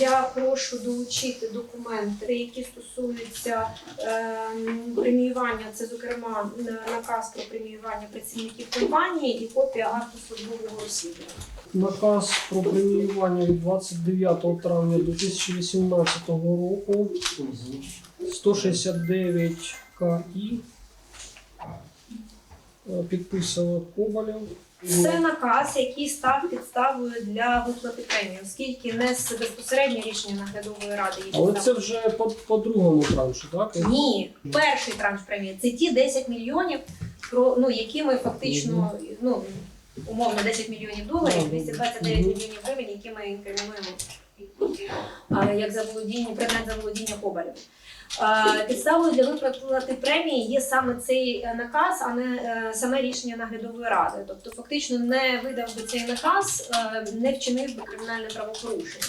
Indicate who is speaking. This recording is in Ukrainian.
Speaker 1: я прошу долучити документи, які стосуються е, преміювання. Це, зокрема, наказ про преміювання працівників компанії і копія акту службового розслідування.
Speaker 2: Наказ про преміювання від 29 травня 2018 року 169 КІ. Е, Підписано Ковалєв.
Speaker 1: Це наказ, який став підставою для виплати премії, оскільки не з безпосередньо рішення наглядової ради. які
Speaker 2: Але
Speaker 1: там-
Speaker 2: це вже по, по другому траншу, так?
Speaker 1: Ні, перший транш премії це ті 10 мільйонів, про ну які ми фактично ну умовно 10 мільйонів доларів,
Speaker 2: Мгм.
Speaker 1: 229
Speaker 2: Мгм.
Speaker 1: мільйонів гривень, які ми інкримінуємо як заволодіння, предмет заволодіння. А, Підставою для виплати премії є саме цей е, наказ, а не е, саме рішення наглядової ради. Тобто, фактично, не видав би цей наказ, е, не вчинив би кримінальне правопорушення.